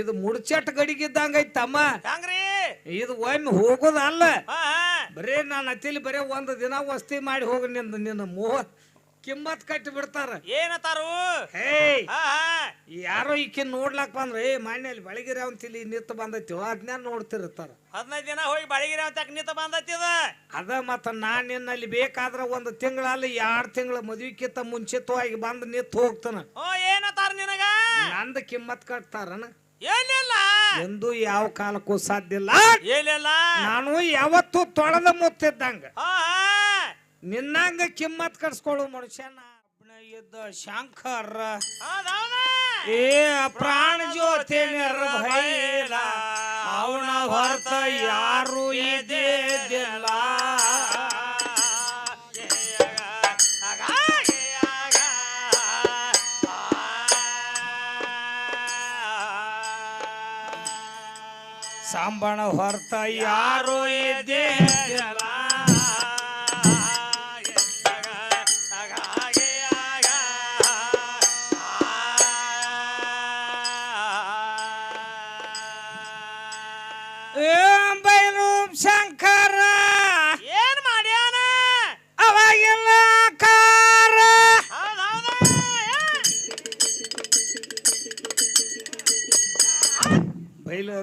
ಇದು ಮುಡ್ಚಟ್ ಗಡಿಗಿದ್ದಂಗ ಐತಮ್ಮ ಹೆಂಗ್ರಿ? ಇದು ಒಮ್ಮೆ ಹೋಗೋದಲ್ಲ. ಹಾ ಬರೇ ನಾನು ಅತಿಲಿ ಬರೇ ಒಂದು ದಿನ ವಸ್ತಿ ಮಾಡಿ ಹೋಗಿ ನಿಂದ ನಿನ್ನ ಮೋಹ ಕಿಮ್ಮತ್ ಕಟ್ಟಿ ಬಿಡ್ತಾರ ಏನತಾರು? ಹೇ ಹಾ ಯಾರೋ ಈಕಿನ್ ನೋಡ್ಲಾಕ್ ಬಂದ್ರೆ ಏ ಮಣ್ಣಲ್ಲಿ ಬೆಳಗಿರ ಅಂತಿಲಿ ನಿಂತು ಬಂದೈತಿ ಅದನ್ನ ನೋಡ್ತಿರ್ತಾರ. ಹದಿನೈದು ದಿನ ಹೋಗಿ ಬಳಗಿರ ಅಂತ ನಿಂತ ಬಂದತ್ತಿದ ಅದ ಮತ್ತ ನಾನ್ ನಿನ್ನಲ್ಲಿ ಬೇಕಾದ್ರ ಒಂದು ತಿಂಗಳಲ್ಲಿ ಎರಡು ತಿಂಗಳ ಮದ್ವಿಕ್ಕಿಂತ ಮುಂಚಿತವಾಗಿ ಬಂದು ನಿಂತು ಹೋಗ್ತಾನ. ಓ ಏನತಾರ ನಿನಗ? ನಂದು ಕಿಮ್ಮತ್ ಕಟ್ತಾರನ. ಏನಿಲ್ಲ? ಎಂದು ಯಾವ ಕಾಲಕ್ಕೂ ಸಾಧ್ಯ ಇಲ್ಲ. ಏನಿಲ್ಲ? ನಾನು ಯಾವತ್ತೂ ತೊಳೆದ ಮುತ್ತಿದ್ದಂಗ. ನಿನ್ನಂಗ ಕಿಮ್ಮತ್ ಕಟ್ಸ್ಕೊಳ್ಳು ಮನುಷ್ಯನ. ಒಬ್ನೇ ಇದ್ದ ಶಂಕರ. ಏ ಪ್ರಾಣ ಜ್ಯೋತಿ ಅವನ ಹೊರತ ಯಾರು ಇದ್ದಿದ್ದಿಲ್ಲ. ಸಾಂಬಣ ಹೊರತ ಯಾರು ಇದ್ದಿದ್ದಿಲ್ಲ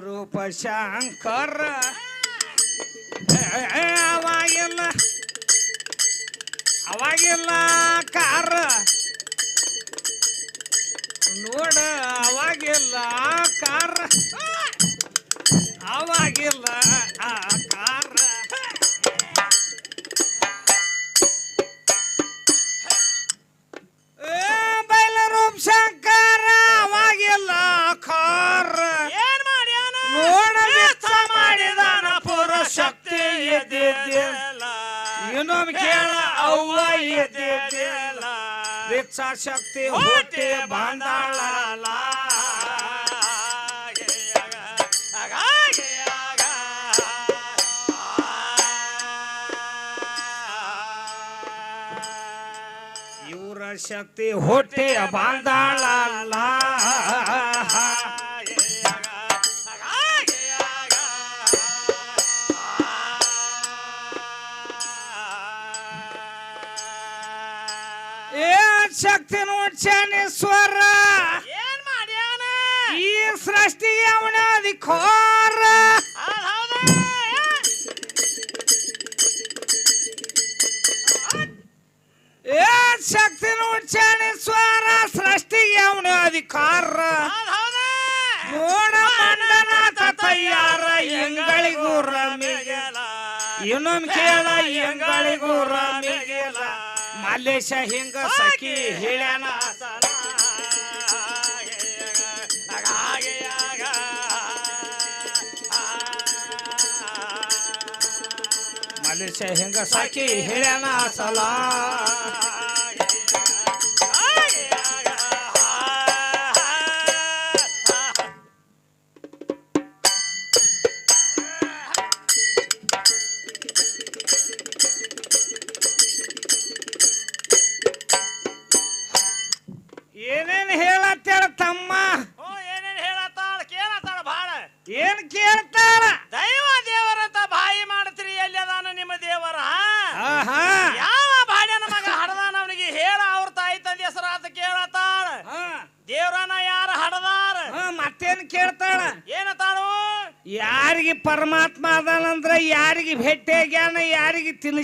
ರೂಪ ಶಂಕರ. ಶಕ್ತಿ ಹುಟ್ಟಿ ಬಂದಾಳಲ್ಲ ಇವರ ಶಕ್ತಿ ಹೊಟ್ಟೆಯ ಬಂದಾಳಲ್ಲ. ನೋಡ್ಸ್ಯಾನೇಶ್ವರ ಏನ್ ಮಾಡ್ಯಾನ? ಈ ಸೃಷ್ಟಿಗೆ ಅವನ ಅಧಿಕಾರ. ಏನ್ ಶಕ್ತಿ ನೋಡ್ಸ್ಯಾನೇಶ್ವರ ಸೃಷ್ಟಿಗೆ ಅವನ ಅಧಿಕಾರ. ನೋಡ ಮಂಡನಾಥ ತಯ್ಯಾರ ಎಂಗಳಿಗೂ ರಮಿಗೆಲ. ಇನ್ನೊಂದು ಕೇಳ ಎಂಗಳಿಗೂ ರಮಿಗೆಲ. ಮಲ್ಲೇಶ ಹಿಂಗ. ಸಖಿ ಹೇಳ್ಯಾನ. ಮಲ್ಲೇಶ ಹಿಂಗ ಸಾಕಿ ಹೇಳ್ಯಾನ ಸಲ.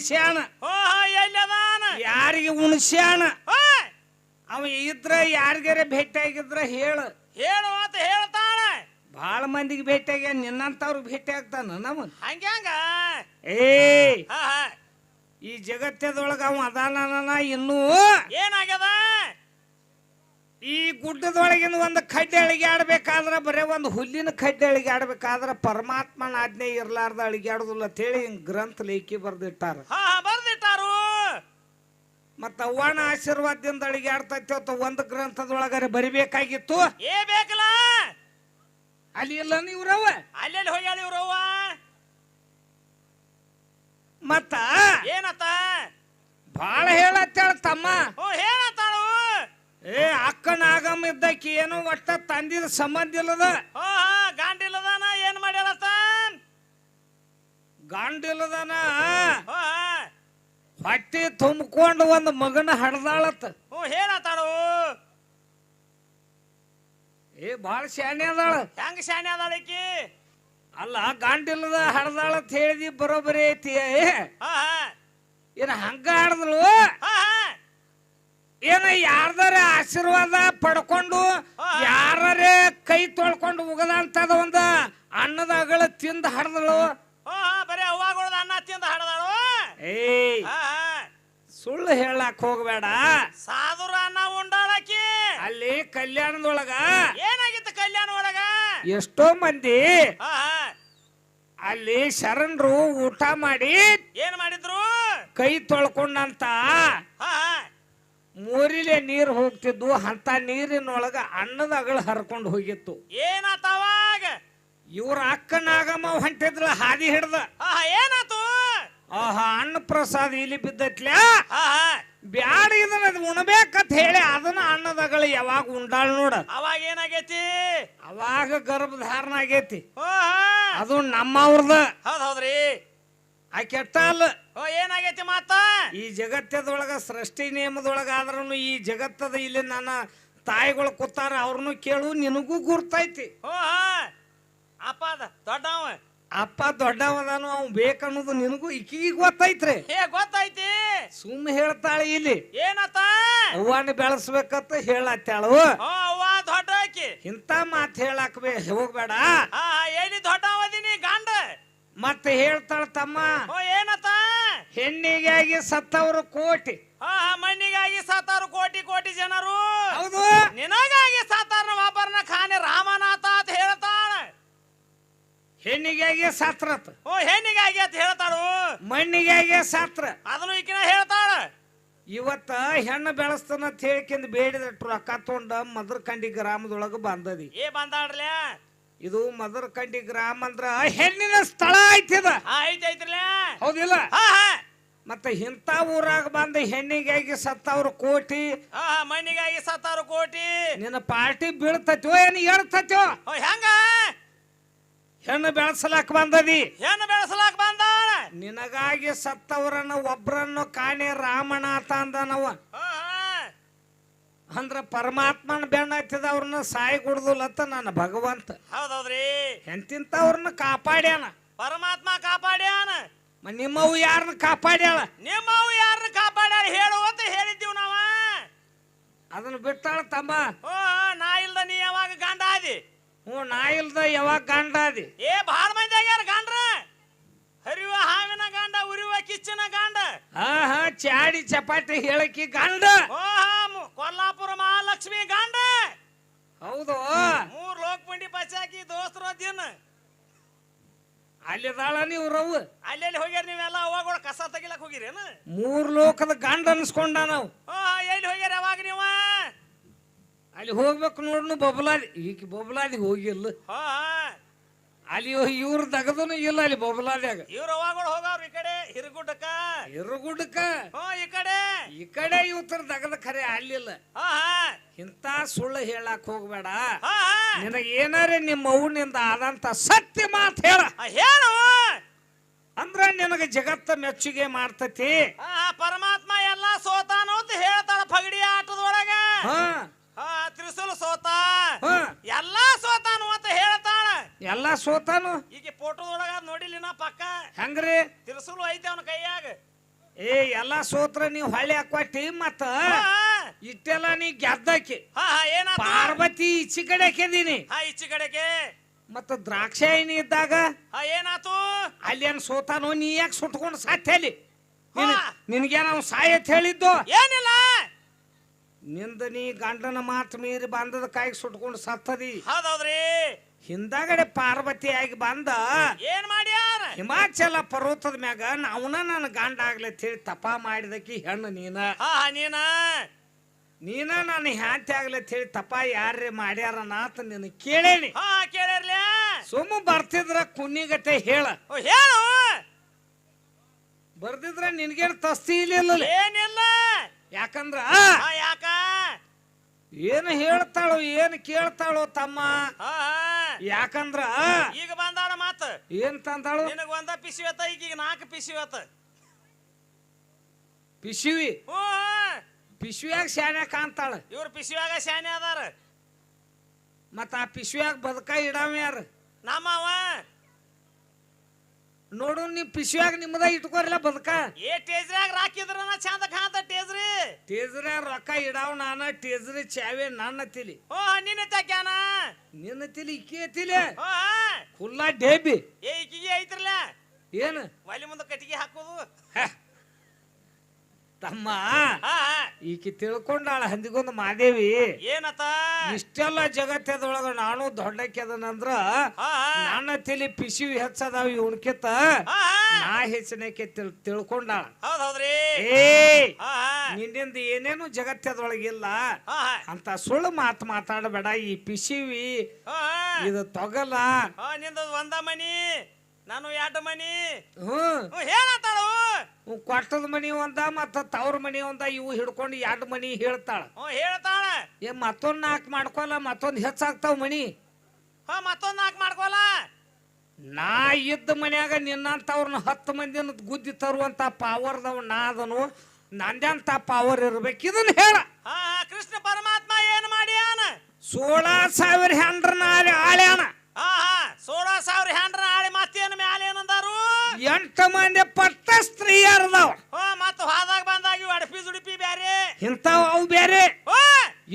ಯಾರಿಗೆ ತಿನ್ಸ್ಯಾನ ಓ ಎಲ್ಲಿ ಅದಾನ ಯಾರಿಗೆ ಉಣಿಸ್ಯಾನ? ಓ, ಅವ ಇದ್ರ ಯಾರಿಗಾರ ಭೇಟಿಯಾಗಿದ್ರ ಹೇಳು. ಹೇಳು ಅಂತ ಹೇಳ್ತಾಳ. ಭಾಳ ಮಂದಿಗೆ ಭೇಟಿಯಾಗ ನಿನ್ನಂತವ್ರು ಭೇಟಿ ಆಗ್ತಾನ ನಮ್ ಹಂಗ್ಯಾಂಗ ಏ ಈ ಜಗತ್ತದೊಳಗ ಅವ ಅದಾನ ಇನ್ನೂ. ಏನಾಗ್ಯದ? ಈ ಗುಡ್ಡದೊಳಗಿನ ಒಂದು ಕಡ್ಡಿ ಅಳಿಗೆ ಆಡ್ಬೇಕಾದ್ರೆ ಬರೇ ಒಂದು ಹುಲ್ಲಿನ ಕಡ್ಡಿ ಅಳಿಗೆ ಆಡ್ಬೇಕಾದ್ರೆ ಪರಮಾತ್ಮನ ಆಜ್ಞೆ ಇರ್ಲಾರ್ದ ಅಳಿಗಾಡುದಿಲ್ಲ ಅಂತೇಳಿ ಹಿಂಗ್ ಗ್ರಂಥ ಲೇಖಿ ಬರ್ದಿಟ್ಟಾರ. ಬರ್ದಿಟ್ಟಾರು. ಮತ್ತ ಅವ್ವನ ಆಶೀರ್ವಾದದಿಂದ ಅಳಿಗಾಡ್ತೈತಿ ಅಂತ ಒಂದು ಗ್ರಂಥದೊಳಗರೆ ಬರಿಬೇಕಾಗಿತ್ತು. ಏ ಬೇಕಲ್ಲ. ಅಲ್ಲಿ ಇಲ್ಲ ನೀವ್ರವ ಅಲ್ಲೆಲ್ಲಿ ಹೋಗ್ಯಾಳ ಇವ್ರವ್ವ? ಮತ್ತ ಏನತ್ತ? ಬಾಳ ಹೇಳತ್ತೇಳ ತಮ್ಮ. ಓ ಹೇಳತ್ತಾಳು ಏ ಅಕ್ಕನ ಆಗಮ್ ಇದ್ದಕ್ಕೆ ಏನೋ ಒಟ್ಟ ತಂದಿದ ಸಂಬಂಧ ಇಲ್ಲದ? ಗಾಂಡ್ ಇಲ್ಲದಾನ ಏನ್ ಮಾಡ್ಯಾರತ್ತ ಗಾಂಡ್ ಇಲ್ಲದಾನ ಹೊಟ್ಟಿ ತುಂಬಿಕೊಂಡು ಒಂದು ಮಗನ ಹಡ್ದಾಳತ್ತ. ಓ ಹೇಳತ್ತಾಳು ಏ ಬಾಳ ಶಾಣೆ ಅದಾಳ. ಹೆಂಗ ಶಾಣೆ ಅದಾಳ ಅಲ್ಲ ಗಾಂಡಿಲ್ಲದ ಹಡ್ದಾಳ ಅಂತ ಹೇಳಿದಿ ಬರೋಬರಿ ಐತಿ ಏನ ಹಂಗ ಹಾಡದ್ಲು ಏನ ಯಾರ್ದಾರ ಆಶೀರ್ವಾದ ಪಡ್ಕೊಂಡು. ಯಾರೇ ಕೈ ತೊಳ್ಕೊಂಡು ಉಗದಂತದ ಒಂದ ಅನ್ನದ ಅಗಳ ತಿಂದ ಹಡ್ದಳು. ಹೋ ಬರೀ ಅವ್ವಾಗೊಳದ ಅನ್ನ ತಿಂದ ಹಡದಳು. ಏಯ್. ಹಾ ಸುಳ್ಳು ಹೇಳಕ್ ಹೋಗ್ಬೇಡ. ಸಾಧುರ ಅನ್ನ ಉಂಡಾಳಕಿ. ಅಲ್ಲಿ ಕಲ್ಯಾಣದೊಳಗ ಏನಾಗಿತ್ತು ಕಲ್ಯಾಣ ಒಳಗ ಎಷ್ಟೋ ಮಂದಿ ಅಲ್ಲಿ ಶರಣರು ಊಟ ಮಾಡಿ ಏನ್ ಮಾಡಿದ್ರು? ಕೈ ತೊಳ್ಕೊಂಡಂತ ಹಾ. ಮೂರಿಲೆ ನೀರು ಹೋಗ್ತಿದ್ವು ಅಂತ ನೀರಿನೊಳಗ ಅಣ್ಣದ ಅಗಳ ಹರ್ಕೊಂಡು ಹೋಗಿತ್ತು. ಏನಾತ ಅವಾಗ? ಇವ್ರ ಅಕ್ಕ ನಾಗಮ್ಮ ಹೊಂಟಿದ್ಲ ಹಾದಿ ಹಿಡ್ದ. ಏನಾತು? ಆಹಾ ಅನ್ನ ಪ್ರಸಾದ ಇಲ್ಲಿ ಬಿದ್ದತ್ಲ. ಹಾ ಬ್ಯಾಡ ಇದನ್ನ ಉಣ್ಬೇಕಂತ ಹೇಳಿ ಅದನ್ನ ಅನ್ನದಗಳು ಯಾವಾಗ ಉಂಡಾಳ ನೋಡ. ಅವಾಗ ಏನಾಗೈತಿ? ಅವಾಗ ಗರ್ಭಧಾರಣ ಆಗೈತಿ. ಅದು ನಮ್ಮವ್ರದ. ಹೌದ್ ಹೌದ್ರಿ. ಆ ಕೆಟ್ಟ ಅಲ್ಲ ಓ ಏನಾಗೈತಿ ಮಾತ? ಈ ಜಗತ್ತದೊಳಗ ಸೃಷ್ಟಿ ನಿಯಮದೊಳಗ ಆದ್ರೂ ಈ ಜಗತ್ತದ ಇಲ್ಲಿ ನನ್ನ ತಾಯಿಗಳು ಕೂತಾರ ಅವ್ರನ್ನು ಕೇಳು ನಿನಗೂ ಗುರ್ತೈತಿ. ಓ ಅಪ್ಪ ಅದ ದೊಡ್ಡವ. ಅಪ್ಪ ದೊಡ್ಡವದಾನು ಅವ್ ಬೇಕನ್ನೋದು ನಿನಗೂ ಈಕಿಗೆ ಗೊತ್ತೈತ್ರಿ. ಏ ಗೊತ್ತೈತಿ. ಸುಮ್ಮ ಹೇಳ್ತಾಳೆ ಇಲ್ಲಿ. ಏನತ್ತ? ಅವ್ವನ ಬೆಳೆಸ್ಬೇಕಂತ ಹೇಳತ್ತಾಳು. ಅವ್ವ ದೊಡ್ಡ ಇಂತ ಮಾತು ಹೇಳಕ್ ಬೇ ಹೋಗ್ಬೇಡ. ಏನಿ ದೊಡ್ಡವದಿನಿ ಗಂಡ? ಮತ್ತೆ ಹೇಳ್ತಾಳ ತಮ್ಮ. ಓ ಏನತ್ತ ಹೆಣ್ಣಿಗಾಗಿ ಸತ್ತವರು ಕೋಟಿ. ಹಾ ಮಣ್ಣಿಗಾಗಿ ಸತ್ತವರು ಕೋಟಿ ಕೋಟಿ ಜನರು. ಹೌದು. ನಿನಗಾಗಿ ಸಾತಾರ ವಾಪರ್ನ ಖಾನೆ ರಾಮನಾಥ ಅಂತ ಹೇಳ್ತಾಳ ಹೆಣ್ಣಿಗಾಗಿ ಸತ್ರ ಓ ಹೆಣ್ಣಿಗಾಗಿ ಅಂತ ಹೇಳ್ತಾಳು. ಮಣ್ಣಿಗಾಗಿ ಸತ್ರ. ಅದನ್ನು ಈಕಿನ ಹೇಳ್ತಾಳ. ಇವತ್ತ ಹೆಣ್ಣು ಬೆಳೆಸ್ತಾನ ಅಂತ ಹೇಳ್ಕೊಂಡು ಬೇಡಿದಟ್ಟು ರೊಕ್ಕ ತೊಗೊಂಡ ಮದರ್ಕಂಡಿ ಗ್ರಾಮದೊಳಗೆ ಬಂದದಿ. ಏ ಬಂದಾಡ್ಲೆ. ಇದು ಮದರ್ಕಂಡಿ ಗ್ರಾಮ ಅಂದ್ರ ಹೆಣ್ಣಿನ ಸ್ಥಳ ಐತಿದ ಹಾ ಐತಿ ಐತ್ರಲ್ಲ ಹೌದಿಲ್ಲ ಹಾ ಹಾ ಮತ್ತೆ ಇಂಥ ಊರಾಗ ಬಂದ ಹೆಣ್ಣಿಗಾಗಿ ಸತ್ತವ್ರ ಕೋಟಿ. ಆ ಮಣ್ಣಿಗಾಗಿ ಸತ್ತವ್ರು ಕೋಟಿ. ನಿನ್ನ ಪಾರ್ಟಿ ಬೀಳ್ತತ್ಯೋ ಏನು ಹೇಳ್ತತ್ಯೋ ಓ ಹೆಂಗ? ಹೆಣ್ಣು ಬೆಳೆಸಲಾಕ ಬಂದದಿ. ಹೆಣ್ಣು ಬೆಳೆಸಲಾಕ ಬಂದ ನಿನಗಾಗಿ ಸತ್ತವರನ್ನ ಒಬ್ರನ್ನು ಕಾಣೆ ರಾಮನಾಥ ಅಂದನವ. ಹಾ ಹಾ. ಅಂದ್ರ ಪರಮಾತ್ಮನ ಬೆಣ್ಣ ಹತ್ತಿದ ಅವ್ರನ್ನ ಸಾಯಿ ಕುಡ್ದುಲತ್ತ ನನ್ನ ಭಗವಂತ. ಹೌದೌದ್ರಿ. ಎಂತಿಂತವ್ರನ್ನ ಕಾಪಾಡ್ಯಾನ. ಪರಮಾತ್ಮ ಕಾಪಾಡ್ಯಾನ. ಮ- ನಿಮ್ಮವು ಯಾರನ್ನ ಕಾಪಾಡ್ಯಾಳ? ನಿಮ್ಮವು ಯಾರನ್ನ ಕಾಪಾಡ್ಯಾರ ಹೇಳು ಅಂತ ಹೇಳಿದ್ದೀವಿ ನಾವ. ಅದನ್ನ ಬಿಟ್ಟಾಳ ತಮ್ಮ. ಓ ನಾ ಇಲ್ದ ನೀ ಯಾವಾಗ ಗಂಡ ಆದಿ? ಹ್ಞೂ ನಾ ಇಲ್ದ ಯಾವಾಗ ಗಂಡ ಆದಿ? ಏ ಭಾಳ ಮಂದಿ ಆಗ್ಯಾರ ಗಂಡ್ರ. ಹರಿವ ಹಾವಿನ ಗಂಡ ಉರಿವ ಕಿಚ್ಚಿನ ಗಂಡ. ಹಾ ಹಾ ಚಾಡಿ ಚಪಾಟಿ ಹೇಳಕಿ ಗಂಡ. ಓ ಹಾ ಮು- ಕೊಲ್ಲಾಪುರ ಮಹಾಲಕ್ಷ್ಮಿ ಗಂಡ. ಹೌದು. ಮೂರ್ ಲೋಕಪುಂಡಿ ಪಚಾಕಿ ದೋಸ್ತರ ದಿನ ಅಲ್ಲಿದಾಳ ನೀವು ರವ್ ಅಲ್ಲೆಲ್ಲಿ ಹೋಗ್ಯಾರ ನೀವೆಲ್ಲ? ಅವಾಗಳ ಕಸ ತೆಗಿಲಕ್ ಹೋಗಿರೇನ ಮೂರ್ ಲೋಕದ ಗಂಡ ಅನ್ಸ್ಕೊಂಡ ನಾವು. ಓ ಎಲ್ಲಿ ಹೋಗ್ಯಾರ ಅವಾಗ ನೀವು? ಅಲ್ಲಿ ಹೋಗ್ಬೇಕು ನೋಡ್ನು ಬೊಬ್ಲಾದಿ. ಈಗ ಬೊಬ್ಲಾದಿ ಹೋಗಿಲ್ಲ. ಹೋ. ಅಲ್ಲಿ ಇವ್ರ ತಗದನು ಇಲ್ಲ ಅಲ್ಲಿ ಬೊಬ್ಲಾದ್ಯಾಗ ಇವ್ರ ಅವಾಗಳು ಹೋಗವ್ರ ಈ ಕಡೆ ಹಿರಗುಡ್ಡಕ್ಕ. ಇರುಗುಡ್ಕ ಹ್ಞೂ ಈ ಕಡೆ. ಈ ಕಡೆ ಇವತ್ತರ ತಗದ ಖರೆ ಅಲ್ಲಿಲ್ಲ. ಹಾ ಹಾ. ಇಂಥ ಸುಳ್ಳು ಹೇಳಕ್ ಹೋಗ್ಬೇಡ. ಹಾ ಹಾ. ನಿನಗೆ ಏನಾರೇ ನಿಮ್ಮ ಅವನಿಂದ ಆದಂತ ಸತ್ಯ ಮಾತು ಹೇಳ. ಆ, ಹೇಳು. ಅಂದ್ರ ನಿನಗೆ ಜಗತ್ತ ಮೆಚ್ಚುಗೆ ಮಾಡ್ತತಿ. ಆ, ಪರಮಾತ್ಮ ಎಲ್ಲ ಸೋತಾನು ಅಂತ ಹೇಳ್ತಾಳ ಪಗಡಿ ಆಟದೊಳಗ. ಹಾ. ಹಾ ತ್ರಿಶೂಲ ಸೋತ. ಹಾ ಎಲ್ಲಾ ಸೋತಾನು ಅಂತ ಹೇಳ್ತಾಳ ಎಲ್ಲ ಸೋತಾನು? ಈಗ ಫೋಟೋದೊಳಗ ನೋಡಿಲಿ ನಾ ಪಕ್ಕ. ಹೆಂಗ್ರಿ? ತಿರ್ಸಲು ಐತೆ ಅವನ ಕೈಯಾಗ. ಏ ಎಲ್ಲಾ ಸೋತ್ರ ನೀವು ಹಳ್ಳಿ ಹಾಕ್ವಾಟಿ ಮತ್ತ? ಇಟ್ಟೆಲ್ಲ ನೀ ಗೆದ್ದಾಕಿ ಹಾ ಪಾರ್ವತಿ ಈಚಿ ಕಡೆ ಹಾಕಿದೀನಿ ಹಾ ಈಚೆ ಕಡೆಗೆ. ಮತ್ತ ದ್ರಾಕ್ಷಾಯಿನಿ ಇದ್ದಾಗ? ಹಾ ಏನಾತು? ಅಲ್ಲಿ ಏನ್ ಸೋತಾನೋ ನೀ ಯಾಕೆ ಸುಟ್ಕೊಂಡು ಸಾಧ್ಯ ಅಲ್ಲಿ. ನಿನಗೇನ ನಾವು ಸಾಯತ್ ಹೇಳಿದ್ದು? ಏನಿಲ್ಲ. ನಿಂದ ನೀ ಗಂಡನ ಮಾತು ಮೀರಿ ಬಂದದ ಕಾಯಿಗೆ ಸುಟ್ಕೊಂಡು ಸತ್ತದಿ. ಹೌದೌದ್ರಿ. ಹಿಂದಾಗಡೆ ಪಾರ್ವತಿಯಾಗಿ ಬಂದ ಏನ್ ಮಾಡ್ಯಾರ? ಹಿಮಾಚಲ ಪರ್ವತದ ಮ್ಯಾಗ ನಾವನ ನನ್ನ ಗಂಡ ಆಗ್ಲತ್ ಹೇಳಿ ತಪ ಮಾಡಿದಕಿ ಹೆಣ್ಣು ನೀನ. ನೀನ? ನೀನ ನಾನು ಹ್ಯಾಂತಿ ಆಗ್ಲತ್ ಹೇಳಿ ತಪ ಯಾರೇ ಮಾಡ್ಯಾರ ನಾತ ನಿನ್ನ ಕೇಳೇನಿ. ಕೇಳಿರ್ಲಿ. ಸುಮ್ಮ ಬರ್ತಿದ್ರ ಕುನ್ನಿಗತೆ ಹೇಳ. ಹೇಳು. ಬರ್ದಿದ್ರ ನಿನ್ಗೇನು ತಸ್ತಿ ಇಲ್ಲ ಏನಿಲ್ಲ. ಯಾಕಂದ್ರ ಏನು ಹೇಳ್ತಾಳು ಏನು ಕೇಳ್ತಾಳು ತಮ್ಮ? ಹಾ ಯಾಕಂದ್ರ ಈಗ ಬಂದಾಳ ಮಾತ. ಏನ್ ತಂದಾಳು? ನಿನಗ ಒಂದ ಪಿಸಿವತ್ತ ಈಗ ನಾಲ್ಕು ಪಿಸಿವತ್ತ ಪಿಶಿವಿ ಹ್ಞೂ ಪಿಶವಿಯಾಗ ಶಾನ್ಯ ಕಾಣ್ತಾಳ. ಇವ್ರ ಪಿಸಿವ್ಯಾಗ ಶಾನೆ ಅದಾರ. ಮತ್ತ ಆ ಪಿಶವಿಯಾಗ ಬದುಕ ಇಡಾವ ಯಾರು? ನಮ್ಮವ ನೋಡು ನೀ ಪಿಶವಿಯಾಗ ನಿಮ್ಮದ ಇಟ್ಕೋರಿಲ್ಲ ಬದುಕ. ಏ ಟೇಜ್ರ್ಯಾಗ ರಾಕಿದ್ರನ ಚಂದ ಕಾಂತ ಟೇಜ್ರ ರೊಕ್ಕ ಇಡಾವ್ ನಾನ ಟೀಸರ್ ಚಾವೆ ನನ್ನ ತಿಲಿ. ಓ ನಿನ್ನ ತಕ್ಯಾನ? ನಿನ್ನ ತಿಲಿ ಇಕ್ಕೇ ತಿಲಿ ಓ ಫುಲ್ಲ ಡೇಬಿ. ಏ ಇಕ್ಕಿಗೆ ಐತ್ರಲ್ಲ? ಏನು? ಒಲಿ ಮುಂದೆ ಕಟ್ಟಿಗೆ ಹಾಕೋದು. ತಮ್ಮ. ಈಕಿ ತಿಳ್ಕೊಂಡಾಳ ಹಂದಿಗೊಂದು ಮಾದೇವಿ ಏನತ್ತ ಇಷ್ಟೆಲ್ಲ ಜಗತ್ತದೊಳಗ ನಾನು ದೊಡ್ಡಕ್ಕೆದನಂದ್ರ. ನನ್ನ ತಲಿ ಪಿಸಿವಿ ಹೆಚ್ಚದಾವ ಇವನ್ಕಿತ್ತ. ನಾ ಹೆಚ್ಚನಕ್ಕೆ ತಿಳ್ ತಿಳ್ಕೊಂಡಾಳ ಹೌದ್ ಹೌದ್ರಿ ಏ. ನಿನ್ನಿಂದ ಏನೇನು ಜಗತ್ತದೊಳಗಿಲ್ಲ. ಅಂತ ಸುಳ್ಳು ಮಾತು ಮಾತಾಡಬೇಡ ಈ ಹಾ. ಇದು ತೊಗಲ ನಿಂದ ಒಂದ ಮನಿ ನಾನು ಎರಡು ಮನಿ? ಹ್ಮ್ ಹ್ಞೂ ಹೇಳತ್ತಾಳು. ಕೊಟ್ಟದ ಮನಿ ಒಂದ ಮತ್ತ ತವ್ರ ಮನಿ ಒಂದ ಇವು ಹಿಡ್ಕೊಂಡು ಎರಡು ಮನಿ ಹೇಳ್ತಾಳ. ಹ್ಞೂ ಹೇಳ್ತಾಳ. ಏ ಮತ್ತೊಂದ್ ನಾಲ್ಕು ಮಾಡ್ಕೊಲ್ಲ ಮತ್ತೊಂದ್ ಹೆಚ್ಚಾಗ್ತಾವ ಮನಿ. ಹಾ ಮತ್ತೊಂದ್ ನಾಲ್ಕು ಮಾಡ್ಕೊಲ್ಲ. ನಾ ಇದ್ದ ಮನ್ಯಾಗ ನಿನ್ನಂತವ್ರನ್ನ ಹತ್ತು ಮಂದಿನ ಗುದ್ದಿ ತರುವಂತ ಪಾವರ್ದವ ನಾ ಅದನು. ನಂದೆಂತ ಪಾವರ್ ಇರ್ಬೇಕು ಇದನ್ನ ಹೇಳ. ಹಾ ಕೃಷ್ಣ ಪರಮಾತ್ಮ ಏನ್ ಮಾಡ್ಯಾನ? ಸೋಳ ಸಾವಿರ ಹೆಂಡ್ರನ ಆಳ್ಯಾನ. ಹಾ ಹಾ ಸೋಳ ಸಾವಿರ ಹ್ಯಾಂಡ್ರ ಆಳಿ ಮತ್ತೇನು ಮ್ಯಾಲ ಏನಂದಾರು? ಎಂಟು ಮಂದಿ ಪಟ್ಟ ಸ್ತ್ರೀಯರ್ದಾವ ಹೋ ಮತ್ತ ಹಾದಾಗ ಬಂದಾಗ ಇವು ಅಡಪಿ ಜುಡಿಪಿ ಬ್ಯಾರೆ. ಇಂಥವ್ ಅವು ಬೇರೆ ಹೋ!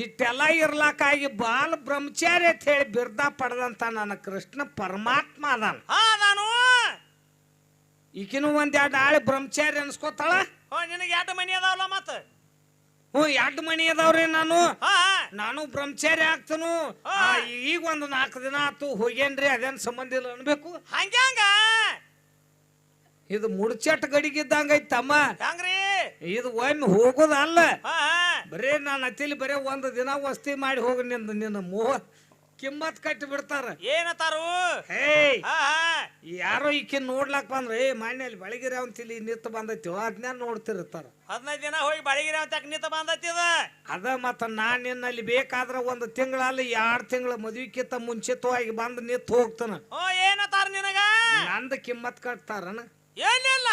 ಇಟ್ಟೆಲ್ಲ ಇರ್ಲಾಕಾಗಿ ಬಾಲ ಬ್ರಹ್ಮಚಾರಿ ಅಂತ ಹೇಳಿ ಬಿರ್ದ ಪಡೆದಂತ ನನ್ನ ಕೃಷ್ಣ ಪರಮಾತ್ಮ ಅದಾನ. ಹಾ ನಾನು ಈಕಿನೂ ಒಂದೆರಡು ಆಳಿ ಬ್ರಹ್ಮಚಾರಿ ಅನ್ಸ್ಕೋತಾಳ? ಹೋ ನಿನಗೆ ಎರಡು ಮನಿ ಅದಾವಲ್ಲ ಮತ್ತ? ಎರಡು ಮನಿ ಅದಾವ್ರಿ ನಾನು. ಹಾ ನಾನು ಬ್ರಹ್ಮಚಾರಿ ಆಗ್ತನು. ಆ, ಈಗ ಒಂದು ನಾಲ್ಕು ದಿನ ಆತು ಹೋಗೇನ್ರಿ ಅದೇನ್ ಸಂಬಂಧ ಇಲ್ಲ ಅನ್ಬೇಕು. ಹಂಗ್ಯಾಂಗ ಇದು ಮುಡ್ಚಟ್ ಗಡಿಗಿದ್ದಂಗ ಐತಮ್ಮ. ಹಂಗ್ರಿ? ಇದು ಒಮ್ಮೆ ಹೋಗೋದಲ್ಲ. ಹಾ ಬರೇ ನಾನು ಅತಿಲಿ ಬರೇ ಒಂದು ದಿನ ವಸ್ತಿ ಮಾಡಿ ಹೋಗಿ ನಿಂದ ನಿನ್ನ ಮೋಹ ಕಿಮ್ಮತ್ ಕಟ್ಟಿ ಬಿಡ್ತಾರ. ಹಾ ಯಾರೋ ಈಕೆ ನೋಡ್ಲಾಕ್ ಬಂದ್ರೆ ಮಣ್ಣಲ್ಲಿ ಅಂತ ಇಲ್ಲಿ ನಿತ್ ಬಂದೈತಿ ಅದನ್ನ ನೋಡ್ತಿರ್ತಾರ. ಹದಿನೈದು ದಿನ ಹೋಗಿ ಬಳಗಿರ ಅಂತ ನಿತ್ ಬಂದೈತಿ ಅದ. ಮತ್ತ ನಾನ್ ನಿನ್ನಲ್ಲಿ ಬೇಕಾದ್ರ ಒಂದು ತಿಂಗಳಲ್ಲಿ ಎರಡ್ ತಿಂಗಳ ಮದ್ವಿಕ್ಕಿಂತ ಮುಂಚಿತವಾಗಿ ಬಂದು ನಿತ್ ಹೋಗ್ತಾನ. ಓ ಏನತ್ತಾರ ನಿನಗ? ನಂದ ಕಿಮ್ಮತ್ ಕಟ್ತಾರನ. ಏನಿಲ್ಲ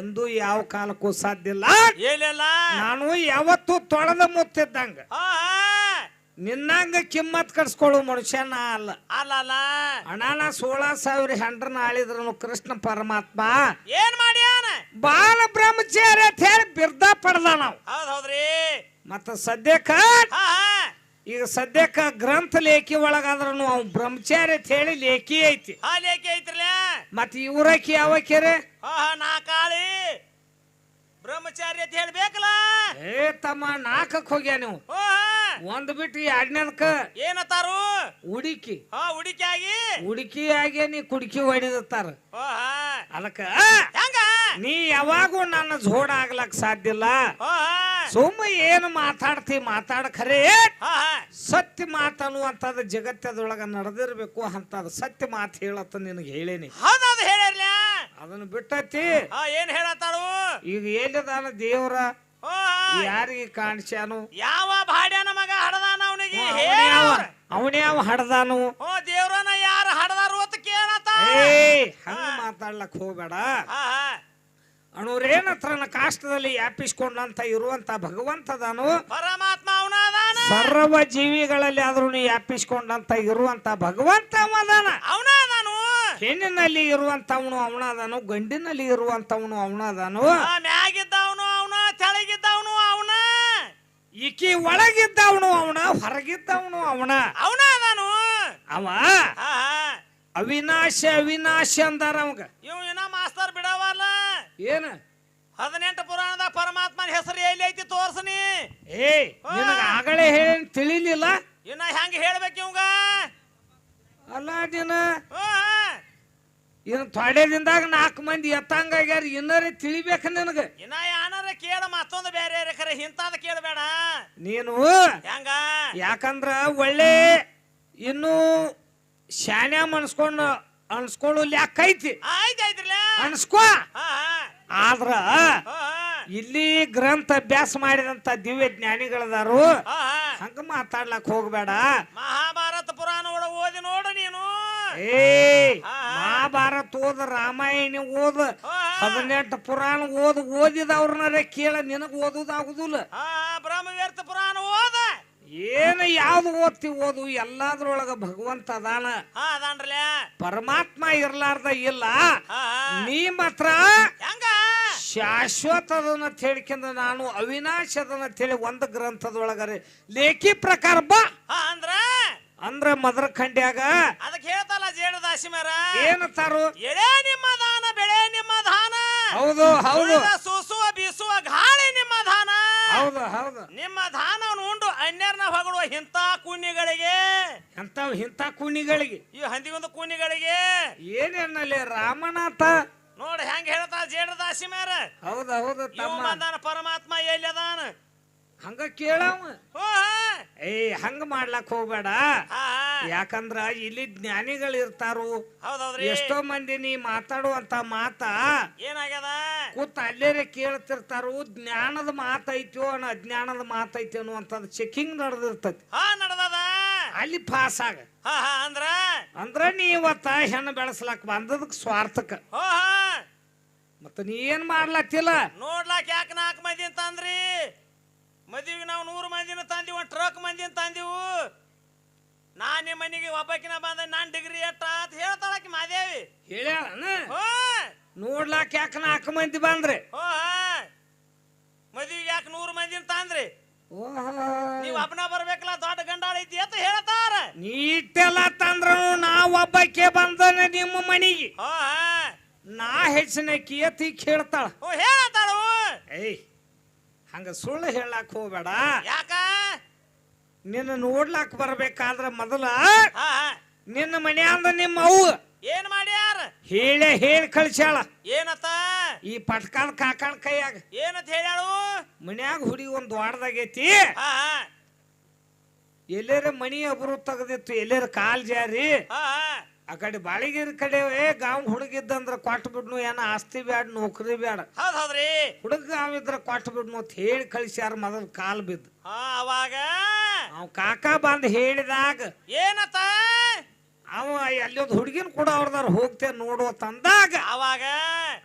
ಎಂದು ಯಾವ ಕಾಲಕ್ಕೂ ಸಾಧ್ಯ ಇಲ್ಲ. ಏನಿಲ್ಲ ನಾನು ಯಾವತ್ತೂ ತೊಳೆದ ಮುತ್ತಿದ್ದಂಗ. ನಿನ್ನಂಗ ಕಿಮ್ಮತ್ ಕಟ್ಸ್ಕೊಳ್ಳೋ ಮನುಷ್ಯನ ಅಲ್ಲ. ಅಲ್ಲ ಅಣ್ಣನ ಸೋಳ ಸಾವಿರ ಹೆಂಡ್ರನ್ನ ಆಳಿದ್ರು ಕೃಷ್ಣ ಪರಮಾತ್ಮ. ಏನ್ ಮಾಡ್ಯಾನ ಬಾಲ ಬ್ರಹ್ಮಚಾರಿ ಅಂತ ಹೇಳಿ ಬಿರ್ದ ಪಡ್ದ ನಾವು. ಹೌದ್ ಹೌದ್ರಿ ಮತ್ತ ಸದ್ಯಕ್ಕ ಈಗ ಸದ್ಯಕ್ಕ ಗ್ರಂಥ ಲೇಖಿ ಒಳಗಾದ್ರೂ ಅವ್ ಬ್ರಹ್ಮಚಾರಿ ಅಂತ ಹೇಳಿ ಲೇಖಿ ಐತಿ. ಆ ಲೇಖಿ ಐತ್ರಲ್ಲ ಮತ್ತ ಇವ್ರಕಿ ಯಾವ ಕೆರೆ? ಹಾ ನಾ ಕಾಳಿ. ಬ್ರಹ್ಮಚಾರಿ ಅಂತ ಹೇಳ್ಬೇಕಲ್ಲ? ಏ ತಮ್ಮ ನಾಕಕ್ಕೆ ಹೋಗ್ಯ ನೀವು? ಒಂದ್ ಬಿಟ್ಟು ಎರಡನೇದಕ್ಕ ಏನತ್ತಾರು? ಹುಡುಕಿ ಹಾ ಹುಡುಕಿಯಾಗಿ ಹುಡುಕಿ ಆಗಿ ನೀ ಕುಡುಕಿ ಹೊಡಿದತ್ತಾರ. ಅದಕ್ಕ ಹೆಂಗ? ನೀ ಯಾವಾಗೂ ನನ್ನ ಜೋಡ ಆಗ್ಲಕ್ ಸಾಧ್ಯ ಇಲ್ಲ. ಸುಮ್ಮ ಏನು ಮಾತಾಡ್ತಿ ಮಾತಾಡ ಖರೆ. ಸತ್ಯ ಮಾತನು ಅಂತದ ಜಗತ್ತದೊಳಗ ನಡೆದಿರ್ಬೇಕು ಅಂತದ ಸತ್ಯ ಮಾತು ಹೇಳತ್ತ ನಿನಗೆ ಹೇಳೇನಿ. ಹೌದೌದು ಹೇಳಿರ್ಲ. ಅದನ್ನ ಬಿಟ್ಟತಿ ಆ ಏನ್ ಹೇಳತ್ತಾಳು? ಈಗ ಎಲ್ಲಿದಾನ ದೇವ್ರ? ಓ ಯಾರಿಗೆ ಕಾಣಿಸ್ಯಾನು? ಯಾವ ಭಾಡ್ಯಾನ ಮಗ ಹಡದಾನ ಅವನಿಗೆ? ಅವನೇ ಅವ ಹಡದಾನು? ಓ ದೇವ್ರನ ಯಾರು ಹಡದಾರು ಅಂತ ಕೇಳತ್ತ? ಏ ಹಂಗ ಮಾತಾಡ್ಲಕ್ ಹೋಗ್ಬೇಡ. ಹಾ ಹತ್ರ ಕಾಷ್ಟದಲ್ಲಿ ಯಾಪಿಸ್ಕೊಂಡಂತ ಇರುವಂತ ಭಗವಂತದಾನು ಪರಮಾತ್ಮ ಅವನ ಅದಾನ ಸರ್ವ ಜೀವಿಗಳಲ್ಲಿ ಆದ್ರೂ ಯಾಪಿಸ್ಕೊಂಡಂತ ಇರುವಂತ ಭಗವಂತ ಅವದಾನ ಅವನ ಹೆಣ್ಣಿನಲ್ಲಿ ಇರುವಂತವನು ಅವನಾದನು ಗಂಡಿನಲ್ಲಿ ಇರುವಂತವನು ಅವನಾದನು. ಮ್ಯಾಗಿದ್ದವನು ಅವನ ತೆಳಗಿದ್ದವನು ಅವನ. ಈಕಿ ಒಳಗಿದ್ದವನು ಅವನ ಹೊರಗಿದ್ದವನು ಅವನ. ಅವನ ಅದಾನು ಅವ ಅವಿನಾಶ ಅವಿನಾಶ ಅಂದಾರ ಅವಂಗ. ಇವ್ ಏನ ಮಾಸ್ತರ್ ಬಿಡವಲ್ಲ. ಏನ? ಹದಿನೆಂಟು ಪುರಾಣದ ಪರಮಾತ್ಮನ ಹೆಸರು ಎಲ್ಲಿ ಐತಿ ತೋರ್ಸನಿ. ಏ ನಿನಗ ಆಗಲೇ ಹೇಳಿ ತಿಳಿಲಿಲ್ಲ? ಇನ್ನ ಹೆಂಗ ಹೇಳ್ಬೇಕು ಇವಂಗ? ಅಲ್ಲ ಹಾ. ಇನ್ನು ತೊಡೆದಿಂದಾಗ ನಾಲ್ಕು ಮಂದಿ ಎತ್ತಂಗಾಗ್ಯಾರ ಇನ್ನರೇ ತಿಳಿಬೇಕು ನಿನಗೆ. ಇನ್ನ ಯಾನಾರ ಕೇಳ ಮತ್ತೊಂದು ಬೇರೆ ಖರೆ ಇಂತಾದ ಕೇಳಬೇಡ. ನೀನು ಹೆಂಗ? ಯಾಕಂದ್ರ ಒಳ್ಳೆ ಇನ್ನು ಶಾನ್ಯ ಅನ್ಸ್ಕೊಂಡು ಅನ್ಸ್ಕೊಳ್ಳು ಲ್ಯಾಕ್ ಐತಿ. ಆಯ್ತು ಆಯ್ತ್ರಲ್ಲ ಅನ್ಸ್ಕೋ. ಆದ್ರ ಇಲ್ಲಿ ಗ್ರಂಥ ಅಭ್ಯಾಸ ಮಾಡಿದಂತ ದಿವ್ಯ ಜ್ಞಾನಿಗಳದಾರು ಹಂಗ ಮಾತಾಡ್ಲಕ್ ಹೋಗ್ಬೇಡ. ಮಹಾಭಾರತ ಪುರಾಣ ಓದಿ ನೋಡು ನೀನು. ಏ. ಮಹಾಭಾರತ ಓದ ರಾಮಾಯಣ ಓದ. ಹದಿನೆಂಟು ಪುರಾಣ ಓದ್ ಓದಿದವ್ರನ್ನ ಕೇಳ ನಿನಗ ಓದುದಾಗುದಿಲ್ಲ. ಬ್ರಹ್ಮವ್ಯರ್ಥ ಪುರಾಣ ಓದ. ಏನು ಯಾವ್ದು ಓದ್ತಿ ಓದು? ಎಲ್ಲಾದ್ರೊಳಗ ಭಗವಂತ ಅದಾನ. ಪರಮಾತ್ಮ ಇರ್ಲಾರ್ದ ಇಲ್ಲ. ನೀ ಮಾತ್ರ ಹೆಂಗ? ಶಾಶ್ವತ ಅದನ್ನ ಹೇಳಿಕೆಂದ ನಾನು ಅವಿನಾಶ ಅದನ್ನ ಹೇಳಿ ಒಂದು ಗ್ರಂಥದೊಳಗರೆ ಲೇಖಿ ಪ್ರಕಾರ ಬಾ. ಅಂದ್ರ? ಅಂದ್ರ ಮದ್ರ ಖಂಡ್ಯಾಗ ಅದಕ್ಕೆ ಹೇಳ್ತಲ್ಲ ಜೇನು ದಾಸಿ ಮರ. ಏನು ತಾರು? ಎಳೆ ನಿಮ್ಮ ದಾನ ಬೆಳೆ ನಿಮ್ಮ ದಾನ. ಹೌದು ಹೌದು. ಸೂಸುವ ಬೀಸುವ ಗಾಳಿ ನಿಮ್ಮ ದಾನ. ಹೌದು ಹೌದು. ನಿಮ್ಮ ದಾನವನ್ನು ಉಂಡು ಅನ್ಯರ್ನ ಹೊಗಳುವ ಇಂಥ ಕೂನಿಗಳಿಗೆ. ಎಂತಾವ್ ಇಂಥ ಕೂನಿಗಳಿಗೆ? ಈ ಹಂದಿಗೊಂದು ಕೂನಿಗಳಿಗೆ. ಏನೇನಲ್ಲಿ ರಾಮನಾಥ? ನೋಡ್ ಹೆಂಗ್ ಹೇಳ್ತಾ ಜೇಡ ದಾಸಿಮಾರ ಹೌದು ಹೌದು ತಮ್ಮ. ಬಂದಾನ ಪರಮಾತ್ಮ ಎಲ್ಲಿ ಅದಾನ? ಹಂಗ ಕೇಳವ ಏ ಹಂಗ ಮಾಡ್ಲಕ್ ಹೋಗ್ಬೇಡ. ಯಾಕಂದ್ರ ಇಲ್ಲಿ ಜ್ಞಾನಿಗಳು ಇರ್ತಾರು ಎಷ್ಟೋ ಮಂದಿ ನೀ ಮಾತಾಡುವಂತ ಮಾತ ಏನಾಗ್ಯದ? ಕೂತ ಅಲ್ಲೇರೆ ಕೇಳ್ತಿರ್ತಾರು ಜ್ಞಾನದ ಮಾತೈತೋ ಅನ್ನೋ ಅಜ್ಞಾನದ ಮಾತೈತಿ ಅನ್ನುವಂಥದ್ದು ಚೆಕಿಂಗ್ ನಡೆದಿರ್ತೈತಿ ಅಲ್ಲಿ ಪಾಸ್ ಆಗ. ಅಂದ್ರ? ಅಂದ್ರ ನೀ ಇವತ್ತ ಹೆಣ್ಣು ಬೆಳೆಸ್ಲಾಕ್ ಬಂದದಕ್ ಸ್ವಾರ್ಥಕ. ಮತ್ತ ನೀ ಏನ್ ಮಾಡ್ಲಾಕ್ತಿಲ್ಲ ನೋಡ್ಲಾಕ್ ಯಾಕೆ ನಾಲ್ಕು ಮಂದಿ ಅಂತ ಅಂದ್ರಿ? ಮದುವೆಗೆ ನಾವು ನೂರು ಮಂದಿನ ತಂದೀವಿ ಒಂದು ಟ್ರಕ್ ಮಂದಿನ ತಂದಿವು. ನಾ ನಿಮ್ಮ ಮನೆಗೆ ಒಬ್ಬಕಿನ ಬಂದ ನಾನ್ ಡಿಗ್ರಿ ಎಟ್ಟ ಅಂತ ಹೇಳ್ತಾಳಕಿ ಮಾದೇವಿ. ಹೇಳ್ಯಾಳನ ಹೋ. ನೋಡ್ಲಾಕ್ ಯಾಕೆ ನಾಲ್ಕು ಮಂದಿ ಬಂದ್ರಿ? ಹೋ ಮದುವೆಗೆ ಯಾಕೆ ನೂರು ಮಂದಿನ ತಂದ್ರಿ. ನೀವು ಒಬ್ಬನ ಬರ್ಬೇಕಲ್ಲ ದೊಡ್ಡ ಗಂಡಾಳ ಐತಿ ಅಂತ ಹೇಳ್ತಾರ. ನೀಟೆಲ್ಲ ತಂದ್ರು ನಾ ಒಬ್ಬಕ್ಕೆ ಬಂದನೆ ನಿಮ್ಮ ಮನೆಗೆ. ಹೋ ನಾ ಹೆಚ್ಚಿನ ಕೀಯತಿ ಕೇಳ್ತಾಳ. ಓ ಹೇಳ್ತಾಳು ಏಯ್ ಹಂಗ ಸುಳ್ಳು ಹೇಳಕ್ ಹೋಗ್ಬೇಡ. ಯಾಕ? ನಿನ್ನ ನೋಡ್ಲಾಕ್ ಬರ್ಬೇಕಾದ್ರ ಮೊದಲ ಹಾ ಹಾ. ನಿನ್ನ ಮನ್ಯಾಂದ ನಿಮ್ಮ ಅವು ಏನ್ ಮಾಡ್ಯಾರ? ಹೇಳೇ ಹೇಳಿ ಕಳ್ಸ್ಯಾಳ. ಏನತ್ತ? ಈ ಪಟ್ಕಾದ ಕಾಕಾಳ ಕೈಯಾಗ. ಏನಂತ ಹೇಳ್ಯಾಳು? ಮನ್ಯಾಗ ಹುಡಿ ಒಂದ್ ದ್ವಾರದಾಗೈತಿ ಹಾ ಹಾ. ಎಲ್ಲೇರ ಮನಿ ಒಬ್ರು ತೆಗ್ದಿತ್ತು ಎಲ್ಲೇರ ಕಾಲ್ ಜಾರಿ. ಹಾ ಹಾ. ಆ ಕಡೆ ಬಾಳಿಗಿರಿ ಕಡೆ ಏ ಗಾವ್ ಹುಡುಗಿದ್ದಂದ್ರ ಕೊಟ್ಟು ಬಿಡ್ನು ಏನ ಆಸ್ತಿ ಬ್ಯಾಡ ನೌಕರಿ ಬ್ಯಾಡ. ಹೌದ್ ಹೌದ್ರಿ. ಹುಡುಗ ಗಾವ್ ಇದ್ರ ಕೊಟ್ಟು ಬಿಡ್ನು ಅಂತ ಹೇಳಿ ಕಳಿಸ್ಯಾರ ಮೊದಲು ಕಾಲ್ ಬಿದ್ದು. ಅವಾಗ? ಅವ್ ಕಾಕ ಬಂದ್ ಹೇಳಿದಾಗ ಏನತ್ತ? ಅವ ಅಲ್ಲೊಂದು ಹುಡುಗಿನ ಕೂಡ ಅವ್ರದಾರ ಹೋಗ್ತೇನೆ ನೋಡುವ ತಂದಾಗ ಅವಾಗ?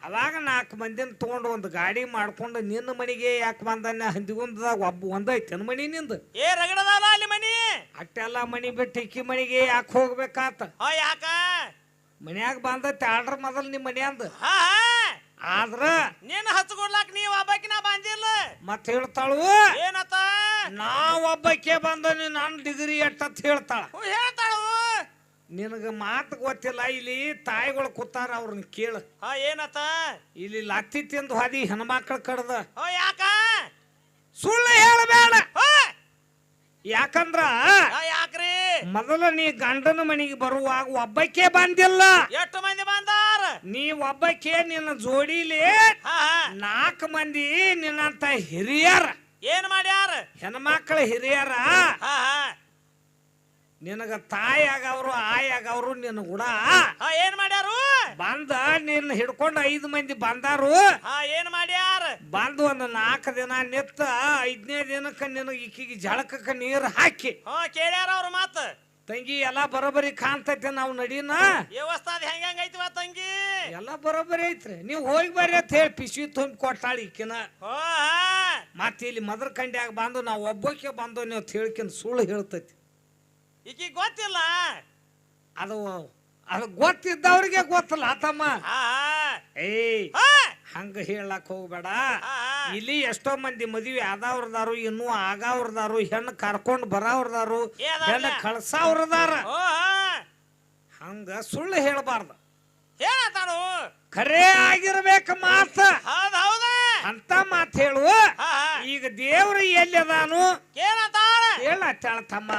ಅವಾಗ ನಾಲ್ಕು ಮಂದಿನ ತಗೊಂಡು ಒಂದು ಗಾಡಿ ಮಾಡ್ಕೊಂಡು ನಿನ್ನ ಮನೆಗೆ ಯಾಕೆ ಬಂದನ್ನ ಹಂದಿಗೊಂದಾಗ ಒಬ್ಬ ಒಂದೈತೇನು ಮನಿ ನಿಂದು. ಏ ರಗಡದಲ್ಲ ಅಲ್ಲಿ ಮನಿ? ಅಟ್ಟೆಲ್ಲ ಮನಿ ಬಿಟ್ಟು ಇಕ್ಕಿ ಮನೆಗೆ ಯಾಕೆ ಹೋಗ್ಬೇಕಾತ? ಹ ಯಾಕ? ಮನ್ಯಾಗ ಬಂದೈತೆ ಆರ್ಡ್ರ್ ಮೊದಲು ನಿಮ್ಮ ಮನೆಯಂದು. ಆದ್ರ ನೀನ್ ಹಚ್ಕೊಡ್ಲಾಕ್ ನೀವ್ ಒಬ್ಬಕಿನ ಬಂದಿಲ್ಲ ಮತ್ ಹೇಳ್ತಾಳು ಏನತ್ತ? ನಾ ಒಬ್ಬಕ್ಕೆ ಬಂದ ನಾನು ಡಿಗ್ರಿ ಎಟ್ಟತ್ ಹೇಳ್ತಾಳ. ಹೇಳ್ತಾಳು. ನಿನಗ ಮಾತು ಗೊತ್ತಿಲ್ಲ ಇಲ್ಲಿ ತಾಯಿಗಳು ಕೂತಾರ ಅವ್ರನ್ನ ಕೇಳ. ಹಾ ಏನತ್ತ? ಇಲ್ಲಿ ಲತ್ತಿ ತಿಂದು ಹಾದಿ ಹೆಣ್ಮಕ್ಳ ಕಡ್ದ. ಹೋ ಯಾಕ? ಸುಳ್ಳು ಹೇಳಬೇಡ. ಯಾಕಂದ್ರ ಯಾಕ್ರಿ? ಮೊದಲ ನೀ ಗಂಡನ ಮನೆಗೆ ಬರುವಾಗ ಒಬ್ಬಕ್ಕೆ ಬಂದಿಲ್ಲ. ಎಷ್ಟು ಮಂದಿ ಬಂದಾರ? ನೀ ಒಬ್ಬಕ್ಕೆ ನಿನ್ನ ಜೋಡಿಲಿ ನಾಲ್ಕು ಮಂದಿ ನಿನ್ನಂತ ಹಿರಿಯರ. ಏನ್ ಮಾಡ್ಯಾರ? ಹೆಣ್ಮಕ್ಳ ಹಿರಿಯರ. ನಿನಗ ತಾಯಿ ಆಗವ್ರು ಆಯ್ ಆಗವ್ರು ನಿನ್ನ ಹಾ ಏನ್ ಮಾಡ್ಯಾರು? ಬಂದ ನಿನ್ನ ಹಿಡ್ಕೊಂಡು ಐದು ಮಂದಿ ಬಂದಾರು. ಹಾ ಏನ್ ಮಾಡ್ಯಾರ? ಬಂದು ಒಂದು ನಾಲ್ಕು ದಿನ ನಿತ್ತ ಐದನೇ ದಿನಕ್ಕೆ ನಿನಗೆ ಇಕ್ಕಿಗೆ ಜಳಕಕ್ಕೆ ನೀರು ಹಾಕಿ. ಹಾ ಕೇಳ್ಯಾರ ಅವ್ರ ಮಾತ? ತಂಗಿ ಎಲ್ಲ ಬರೋಬರಿ ಕಾಣ್ತೈತೆ ನಾವು ನಡೀನ? ವ್ಯವಸ್ಥೆ ಹೆಂಗ ಐತಿವ ತಂಗಿ? ಎಲ್ಲ ಬರೋಬರಿ ಐತ್ರಿ. ನೀವು ಹೋಗಿ ಬರ್ರಿ ಅಂತ ಹೇಳಿ ಪಿಶಿ ತುಂಬಿ ಕೊಟ್ಟಾಳ ಈಕಿನ. ಹಾ ಮತ್ತೆ ಇಲ್ಲಿ ಮದ್ರ ಕಂಡ್ಯಾಗ ಬಂದು ನಾವು ಒಬ್ಬಕ್ಕೆ ಬಂದು ನೀವು ತಿಳ್ಕಿನ ಸುಳ್ಳು ಹೇಳ್ತೈತಿ. ಈಕಿ ಗೊತ್ತಿಲ್ಲ? ಅದು ಅದು ಗೊತ್ತಿದ್ದವ್ರಿಗೆ ಗೊತ್ತಲ್ಲ ತಮ್ಮ. ಆ, ಏಯ್ ಹಂಗ ಹೇಳಕ್ ಹೋಗ್ಬೇಡ. ಇಲ್ಲಿ ಎಷ್ಟೋ ಮಂದಿ ಮದುವೆ ಆದವ್ರದಾರು ಇನ್ನೂ ಆಗವ್ರದಾರು ಹೆಣ್ಣು ಕರ್ಕೊಂಡು ಬರವ್ರದಾರು ಏ? ಹೆಣ್ಣು ಕಳ್ಸವ್ರದಾರ. ಹಂಗ ಸುಳ್ಳು ಹೇಳಬಾರ್ದು. ಹೇಳತ್ತಾಳು ಖರೇ ಆಗಿರ್ಬೇಕು ಮಾತ. ಹೌದ್ ಹೌದ. ಅಂತ ಮಾತು ಹೇಳು. ಈಗ ದೇವ್ರ ಎಲ್ಲಿ ಅದಾನು? ಕೇಳತ್ತಾಳ ಹೇಳತ್ತಾಳ ತಮ್ಮ.